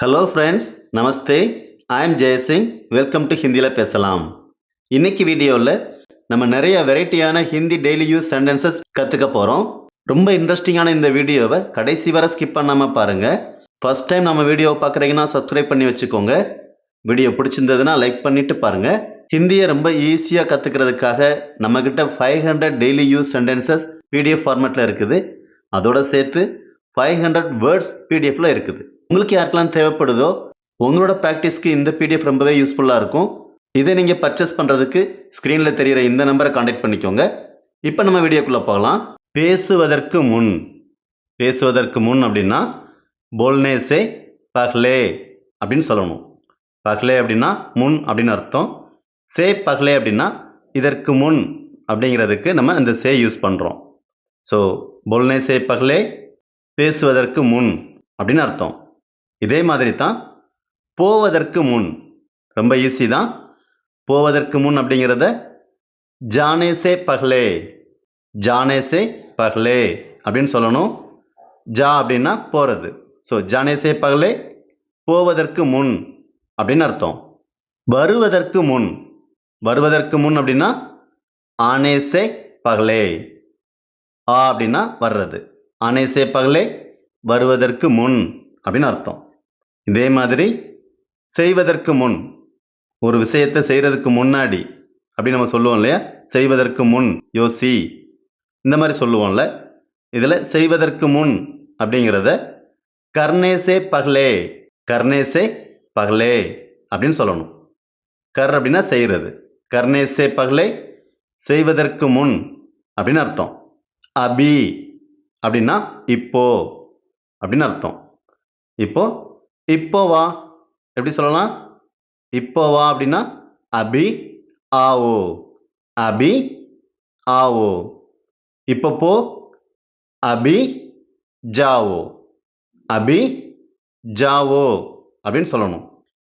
Hello friends Namaste I am Jaysingh welcome to ஹிந்தியில் பேசலாம். இன்னைக்கு வீடியோவில் நம்ம நிறைய வெரைட்டியான ஹிந்தி டெய்லி யூஸ் சென்டென்சஸ் கற்றுக்க போகிறோம் ரொம்ப இன்ட்ரெஸ்டிங்கான இந்த வீடியோவை கடைசி வரை ஸ்கிப் பண்ணாமல் பாருங்கள் ஃபர்ஸ்ட் டைம் நம்ம வீடியோவை பார்க்குறீங்கன்னா சப்ஸ்கிரைப் பண்ணி வச்சுக்கோங்க. வீடியோ பிடிச்சிருந்ததுன்னா லைக் பண்ணிவிட்டு பாருங்கள் ஹிந்தியை ரொம்ப ஈஸியாக கற்றுக்கிறதுக்காக நம்மக்கிட்ட five hundred daily use sentences PDF ஃபார்மேட்டில் இருக்குது. அதோட சேர்த்து ஃபைவ் ஹண்ட்ரட் வேர்ட்ஸ் பிடிஎஃப்பில் இருக்குது. உங்களுக்கு யாருக்கெல்லாம் தேவைப்படுதோ உங்களோட ப்ராக்டிஸ்க்கு இந்த பிடிஎஃப் ரொம்பவே யூஸ்ஃபுல்லாக இருக்கும். இதை நீங்கள் பர்ச்சேஸ் பண்ணுறதுக்கு ஸ்க்ரீனில் தெரிகிற இந்த நம்பரை காண்டாக்ட் பண்ணிக்கோங்க. இப்போ நம்ம வீடியோக்குள்ளே போகலாம். பேசுவதற்கு முன். பேசுவதற்கு முன் அப்படின்னா போல்னேசே பஹ்லே அப்படின்னு சொல்லணும். பஹ்லே அப்படின்னா முன் அப்படின்னு அர்த்தம். சே பஹ்லே அப்படின்னா இதற்கு முன் அப்படிங்கிறதுக்கு நம்ம இந்த சே யூஸ் பண்ணுறோம் ஸோ பொல்னே சே பஹ்லே பேசுவதற்கு முன் அப்படின்னு அர்த்தம். இதே மாதிரி தான் போவதற்கு முன் ரொம்ப ஈஸி தான். போவதற்கு முன் அப்படிங்கிறத ஜானேசே பஹ்லே ஜானேசே பஹ்லே அப்படின்னு சொல்லணும். ஜா அப்படின்னா போகிறது ஸோ ஜானேசே பஹ்லே போவதற்கு முன் அப்படின்னு அர்த்தம். வருவதற்கு முன் வருவதற்கு முன் அப்படின்னா ஆனேசே பகலே ஆ அப்படின்னா வர்றது ஆனேசே பகலே வருவதற்கு முன் அப்படின்னு அர்த்தம். இதே மாதிரி செய்வதற்கு முன் ஒரு விஷயத்தை செய்கிறதுக்கு முன்னாடி அப்படி நம்ம சொல்லுவோம் இல்லையா? செய்வதற்கு முன் யோசி. இந்த மாதிரி சொல்லுவோம்ல. இதில் செய்வதற்கு முன் அப்படிங்கிறத கர்ணேசே பகலே கர்ணேசே பகலே அப்படின்னு சொல்லணும். கர் அப்படின்னா செய்கிறது கர்ணேசே பகலே செய்வதற்கு முன் அப்படின்னு அர்த்தம். அபி அப்படின்னா இப்போ அப்படின்னு அர்த்தம். இப்போ இப்போ வா. எப்படி சொல்லலாம்? இப்போ வா அப்படின்னா அபி ஆவோ அபி ஆவோ இப்போ போ. அபி ஜாவோ அபி ஜாவோ அப்படின்னு சொல்லணும்.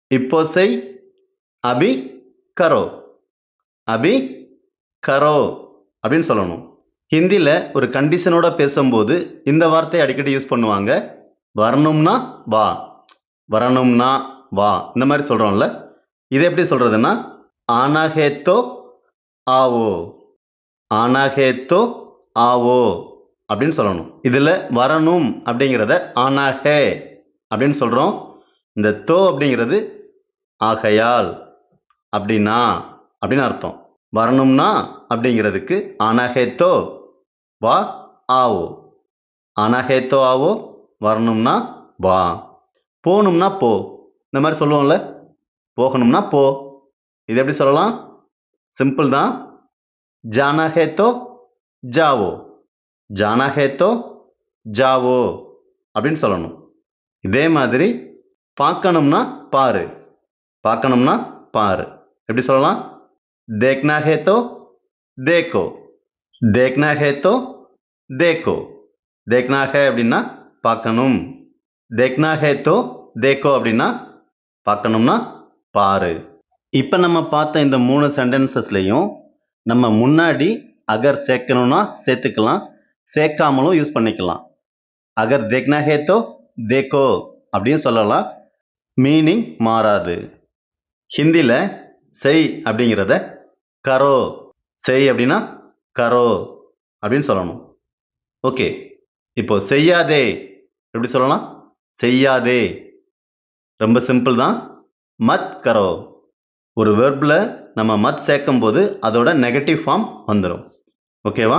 இப்போ செய். அபி கரோ. அபி கரோ அப்படின்னு சொல்லணும். ஹிந்தியில் ஒரு கண்டிஷனோட பேசும்போது இந்த வார்த்தையை அடிக்கடி யூஸ் பண்ணுவாங்க. வரணும்னா வா. வரணும்னா வா. இந்த மாதிரி சொல்கிறோம்ல இது எப்படி சொல்கிறதுன்னா ஆனாஹேத்தோ ஆவோ. ஆனாஹேத்தோ ஆவோ. அப்படின்னு சொல்லணும். இதில் வரணும் அப்படிங்கிறத ஆனாஹே அப்படின்னு சொல்கிறோம் இந்த தோ அப்படிங்கிறது ஆகையால் அப்படின்னா அப்படின்னு அர்த்தம். வரணும்னா அப்படிங்கிறதுக்கு ஆனாஹேத்தோ வா ஆவோ. ஆனாஹேத்தோ ஆவோ. வரணும்னா வா. போகணும்னா போ. இந்த மாதிரி சொல்லுவோம்ல? போகணும்னா போ. இது எப்படி சொல்லலாம்? சிம்பிள் தான். ஜானா தோ ஜாவோ. ஜானா ஹே ஜாவோ அப்படின்னு சொல்லணும். இதே மாதிரி பார்க்கணும்னா பாரு. பார்க்கணும்னா பாரு. எப்படி சொல்லலாம்? தேக்னா ஹே தோ தேக்கோ. தேக்னா ஹேத்தோ தோ தேக்கோ. தேக்னா ஹே அப்படின்னா பார்க்கணும். தேக்னா ஹே தேக்கோ அப்படின்னா பார்க்கணும்னா பாரு. இப்போ நம்ம பார்த்த இந்த மூணு சென்டென்சஸ்லையும் நம்ம முன்னாடி அகர் சேர்க்கணும்னா சேர்த்துக்கலாம் சேர்க்காமலும் யூஸ் பண்ணிக்கலாம். அகர் தேக்னா ஹேத்தோ தேக்கோ அப்படின்னு சொல்லலாம். மீனிங் மாறாது. ஹிந்தியில் செய் அப்படிங்கிறத கரோ செய் அப்படின்னா கரோ அப்படின்னு சொல்லணும். ஓகே. இப்போ செய்யாதே எப்படி சொல்லலாம்? செய்யாதே. ரொம்ப சிம்பிள் தான். மத் கரோ. ஒரு வெர்பில் நம்ம மத் சேர்க்கும் போது அதோட நெகட்டிவ் ஃபார்ம் வந்துடும் ஓகேவா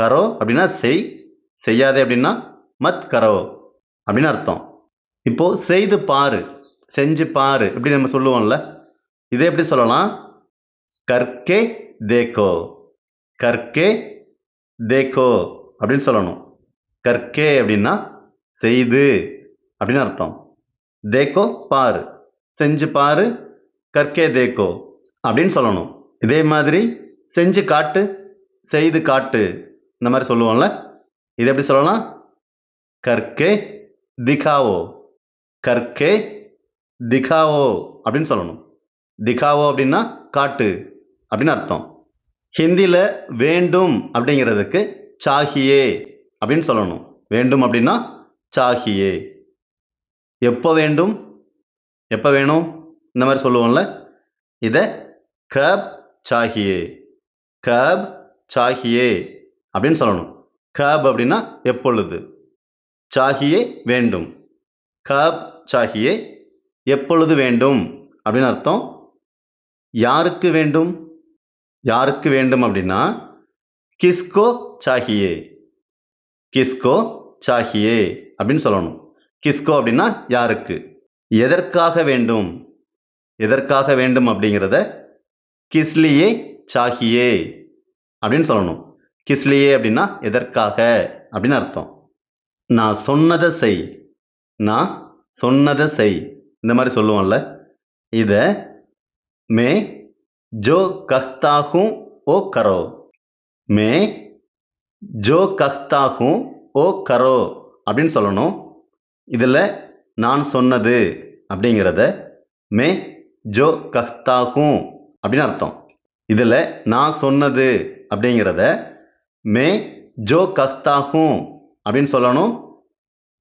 கரோ அப்படின்னா செய். செய்யாதே அப்படின்னா மத் கரோ அப்படின்னு அர்த்தம். இப்போது செய்து பாரு. செஞ்சு பாரு இப்படி நம்ம சொல்லுவோம்ல. இதை எப்படி சொல்லலாம்? கற்கே தேக்கோ. கற்கே தேக்கோ அப்படின்னு சொல்லணும். கற்கே அப்படின்னா செய்து அப்படின்னு அர்த்தம். தேக்கோ பாரு செஞ்சு பாரு கற்கே தேக்கோ அப்படின்னு சொல்லணும். இதே மாதிரி செஞ்சு காட்டு செய்து காட்டு. இந்த மாதிரி சொல்லுவோம்ல. இது எப்படி சொல்லலாம்? கற்கே திகாவோ. கற்கே திகாவோ அப்படின்னு சொல்லணும். திகாவோ அப்படின்னா காட்டு அப்படின்னு அர்த்தம். ஹிந்தியில் வேண்டும் அப்படிங்கிறதுக்கு சாகியே அப்படின்னு சொல்லணும். வேண்டும் அப்படின்னா சாகியே. எப்போ வேண்டும்? எப்போ வேணும்? இந்த மாதிரி சொல்லுவோம்ல. இதை கப் சாகியே கப் சாகியே அப்படின்னு சொல்லணும். கப் அப்படின்னா எப்பொழுது? சாகியே வேண்டும். கப் சாகியே எப்பொழுது வேண்டும்? அப்படின்னு அர்த்தம். யாருக்கு வேண்டும்? யாருக்கு வேண்டும் அப்படின்னா கிஸ்கோ சாகியே கிஸ்கோ சாகியே அப்படின்னு சொல்லணும். கிஸ்கோ அப்படின்னா யாருக்கு? எதற்காக வேண்டும்? எதற்காக வேண்டும் அப்படிங்கிறத கிஸ்லியே சாகியே அப்படின்னு சொல்லணும். கிஸ்லியே அப்படின்னா எதற்காக அப்படின்னு அர்த்தம். நான் சொன்னதை செய். நான் சொன்னதை செய். இந்த மாதிரி சொல்லுவோம்ல. இதை மே ஜோ கஹ்தாகும் ஓ கரோ. மே ஜோ கஹ்தாகும் ஓ கரோ அப்படின்னு சொல்லணும். இதில் நான் சொன்னது அப்படிங்கிறத மே ஜோ கஹ்தா அப்படின்னு அர்த்தம். இதில் நான் சொன்னது அப்படிங்கிறத மே ஜோ கஹ்தா அப்படின்னு சொல்லணும்.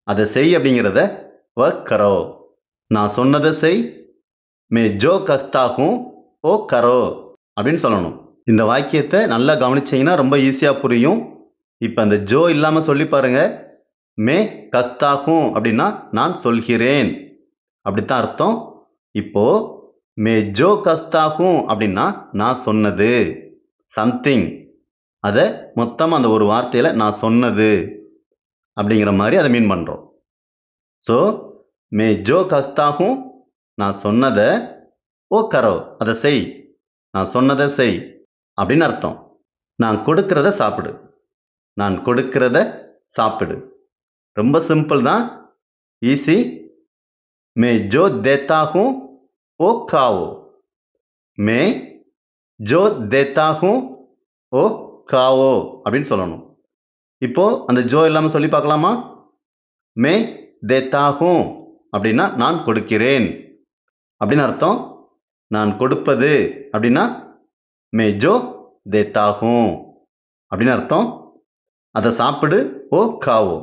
அதை செய் அப்படிங்கிறத வ கரோ. நான் சொன்னதை செய் மே ஜோ கஹ்தா ஓ கரோ அப்படின்னு சொல்லணும். இந்த வாக்கியத்தை நல்லா கவனிச்சிங்கன்னா ரொம்ப ஈஸியாக புரியும். இப்போ அந்த ஜோ இல்லாமல் சொல்லி பாருங்கள் மே கத்தாகும் அப்படின்னா நான் சொல்கிறேன். அப்படித்தான் அர்த்தம். இப்போ மே ஜோ கத்தாகும் அப்படின்னா நான் சொன்னது. சம்திங். அதை மொத்தமாக அந்த ஒரு வார்த்தையில் நான் சொன்னது. அப்படிங்கிற மாதிரி அதை மீன் பண்ணுறோம் ஸோ மே ஜோ கத்தாகும் நான் சொன்னதை ஓ கரோ அதை செய். நான் சொன்னதை செய். அப்படின்னு அர்த்தம். நான் கொடுக்கறத சாப்பிடு. நான் கொடுக்கறத சாப்பிடு. ரொம்ப சிம்பிள் தான். ஈஸி மே ஜோ தேத்தா ஹூ ஓ காவோ. மே ஜோ தேத்தா ஹூ ஓ காவோ அப்படின்னு சொல்லணும். இப்போ அந்த ஜோ இல்லாமல் சொல்லி பார்க்கலாமா? மே தேத்தா ஹூ அப்படின்னா நான் கொடுக்கிறேன். அப்படின்னு அர்த்தம். நான் கொடுப்பது அப்படின்னா மே ஜோ தேத்தா ஹூ அப்படின்னு அர்த்தம். அதை சாப்பிடு ஓ காவோ.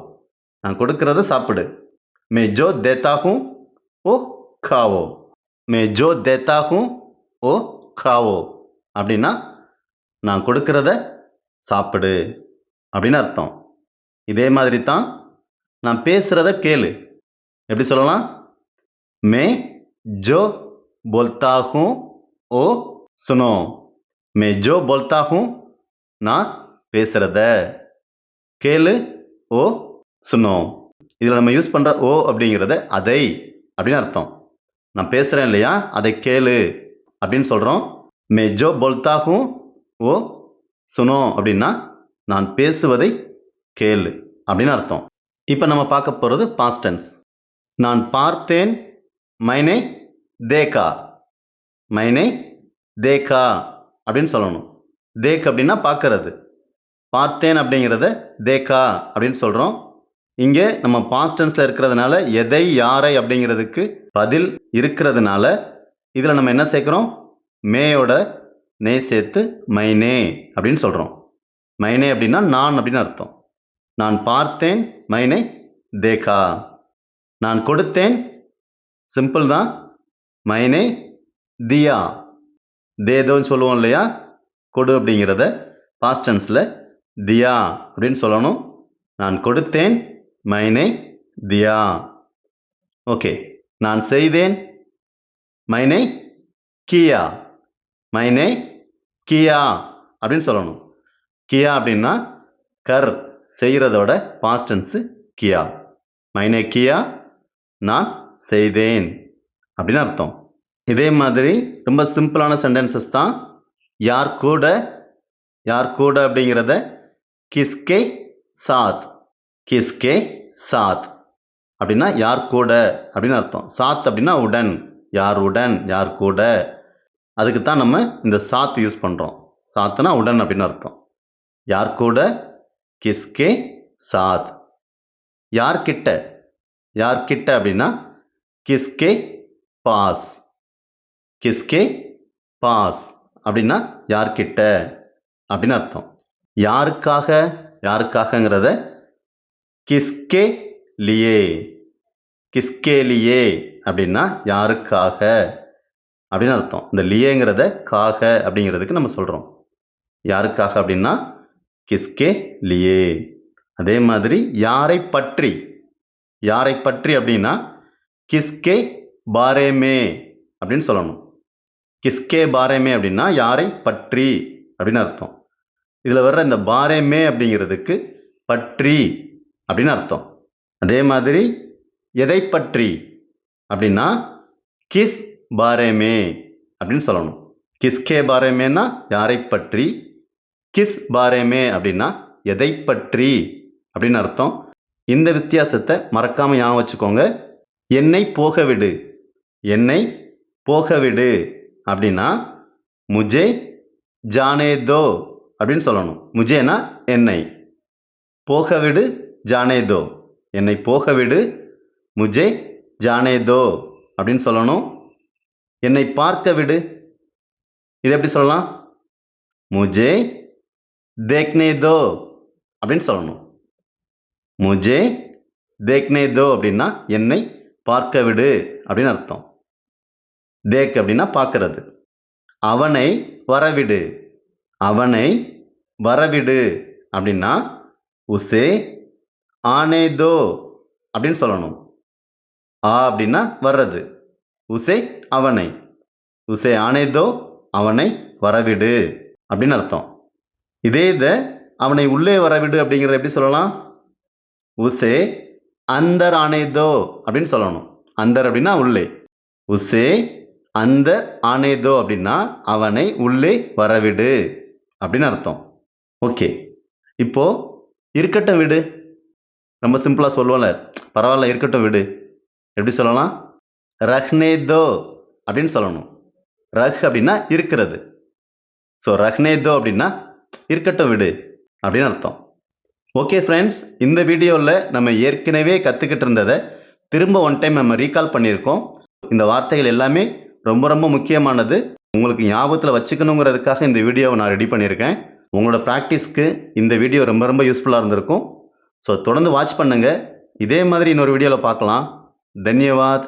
நான் கொடுக்கறத சாப்பிடு. மே ஜோ தேத்தாகும் ஓ காவோ. மே ஜோ தேத்தாகும் ஓ காவோ. அப்படின்னா நான் கொடுக்கறத சாப்பிடு. அப்படின்னு அர்த்தம். இதே மாதிரி தான் நான் பேசுகிறத கேளு. எப்படி சொல்லலாம்? மே ஜோ போல்தாகும் ஓ சுனோ. மே ஜோ போல்தாகும் நான் பேசுகிறத கேளு ஓ சொன்னோம். இதில் நம்ம யூஸ் பண்ணுற ஓ அப்படிங்கிறத அதை அப்படின்னு அர்த்தம். நான் பேசுகிறேன் இல்லையா? அதை கேளு அப்படின்னு சொல்கிறோம் மே ஜோ பொல்தாகும் ஓ சுனோ அப்படின்னா நான் பேசுவதை கேளு அப்படின்னு அர்த்தம். இப்போ நம்ம பார்க்க போகிறது பாஸ்டன்ஸ் நான் பார்த்தேன் மைனே தேகா. மைனே தேகா அப்படின்னு சொல்லணும். தேக் அப்படின்னா பார்க்கறது. பார்த்தேன் அப்படிங்கிறத தேக்கா அப்படின்னு சொல்கிறோம் இங்கே நம்ம பாஸ்டன்ஸில் இருக்கிறதுனால எதை யாரை அப்படிங்கிறதுக்கு பதில் இருக்கிறதுனால இதில் நம்ம என்ன சேர்க்குறோம்? மேயோட நே சேர்த்து மைனே அப்படின்னு சொல்கிறோம் மைனே அப்படின்னா நான் அப்படின்னு அர்த்தம். நான் பார்த்தேன் மைனே தேகா. நான் கொடுத்தேன் சிம்பிள் தான். மைனே தியா. தேதோன்னு சொல்லுவோம் இல்லையா? கொடு அப்படிங்கிறத பாஸ்டன்ஸில் தியா அப்படின்னு சொல்லணும். நான் கொடுத்தேன் மைனே தியா. ஓகே நான் செய்தேன். மைனே கியா. மைனே கியா அப்படின்னு சொல்லணும். கியா அப்படின்னா கர் செய்கிறதோட பாஸ்டன்ஸு கியா. மைனே கியா நான் செய்தேன் அப்படின்னு அர்த்தம். இதே மாதிரி ரொம்ப சிம்பிளான சென்டென்சஸ் தான். யார் கூட யார் கூட அப்படிங்கிறத கிஸ்கே சாத். கிஸ்கே சாத். அப்படின்னா யார் கூட? அப்படின்னு அர்த்தம். சாத் அப்படின்னா உடன். யார் உடன்? யார் கூட? அதுக்கு தான் நம்ம இந்த சாத் யூஸ் பண்ணுறோம் சாத்துனா உடன் அப்படின்னு அர்த்தம். யார் கூட? கிஸ்கே சாத். யார் கிட்ட யார் கிட்ட அப்படின்னா கிஸ்கே பாஸ் கிஸ்கே பாஸ். அப்படின்னா யார்கிட்ட? அப்படின்னு அர்த்தம். யாருக்காக? யாருக்காகங்கிறத கிஸ்கே லியே. கிஸ்கே லியே அப்படின்னா யாருக்காக? அப்படின்னு அர்த்தம். இந்த லியேங்கிறத காக அப்படிங்கிறதுக்கு நம்ம சொல்கிறோம் யாருக்காக அப்படின்னா? கிஸ்கே லியே. அதே மாதிரி யாரை பற்றி? யாரை பற்றி அப்படின்னா? கிஸ்கே பாரேமே அப்படின்னு சொல்லணும். கிஸ்கே பாரேமே அப்படின்னா யாரை பற்றி அப்படின்னு அர்த்தம். இதில் வர்ற இந்த பாரேமே அப்படிங்கிறதுக்கு பற்றி அப்படின்னு அர்த்தம். அதே மாதிரி எதை பற்றி? அப்படின்னா கிஸ் பாரேமே அப்படின்னு சொல்லணும். கிஸ்கே பாரேமேனா யாரை பற்றி? கிஸ் பாரேமே அப்படின்னா எதை பற்றி? அப்படின்னு அர்த்தம். இந்த வித்தியாசத்தை மறக்காம ஞாபகம் வச்சுக்கோங்க. என்னை போக விடு என்னை போக விடு அப்படின்னா முஜே ஜானேதோ அப்படின்னு சொல்லணும். முஜேனா என்னை. போக விடு ஜானேதோ. என்னை போக விடு முஜே ஜானேதோ அப்படின்னு சொல்லணும். என்னை பார்க்க விடு இது எப்படி சொல்லலாம்? முஜே தேக்னேதோ அப்படின்னு சொல்லணும். முஜே தேக்னேதோ அப்படின்னா என்னை பார்க்க விடு அப்படின்னு அர்த்தம். தேக் அப்படின்னா பார்க்கறது. அவனை வரவிடு. அவனை வரவிடு அப்படின்னா உசே ஆனே தோ அப்படின்னு சொல்லணும். ஆ அப்படின்னா வர்றது. உசே அவனை. உசே ஆனே தோ அவனை வரவிடு அப்படின்னு அர்த்தம். இதே இதை அவனை உள்ளே வரவிடு அப்படிங்கிறத எப்படி சொல்லலாம்? உசே அந்தர் ஆனேதோ அப்படின்னு சொல்லணும். அந்தர் அப்படின்னா உள்ளே. உசே அந்த ஆனேதோ அப்படின்னா அவனை உள்ளே வரவிடு அப்படின்னு அர்த்தம். ஓகே. இப்போ இருக்கட்டும் விடு. ரொம்ப சிம்பிளாக சொல்லுவோம்ல. பரவாயில்ல இருக்கட்டும் விடு. எப்படி சொல்லலாம்? ரஹ்னே தோ அப்படின்னு சொல்லணும். ரஹ் அப்படின்னா இருக்கிறது. ஸோ ரஹ்னே தோ அப்படின்னா இருக்கட்டும் விடு அப்படின்னு அர்த்தம். ஓகே ஃப்ரெண்ட்ஸ் இந்த வீடியோவில் நம்ம ஏற்கனவே கற்றுக்கிட்டு இருந்ததை திரும்ப ஒன் டைம் நம்ம ரீகால் பண்ணியிருக்கோம். இந்த வார்த்தைகள் எல்லாமே ரொம்ப ரொம்ப முக்கியமானது. உங்களுக்கு ஞாபகத்தில் வச்சுக்கணுங்கிறதுக்காக இந்த வீடியோவை நான் ரெடி பண்ணியிருக்கேன். உங்களோட ப்ராக்டிஸ்க்கு இந்த வீடியோ ரொம்ப ரொம்ப யூஸ்ஃபுல்லாக இருந்திருக்கும். ஸோ தொடர்ந்து வாட்ச் பண்ணுங்கள் இதே மாதிரி இன்னொரு வீடியோவில் பார்க்கலாம். தன்யவாத்.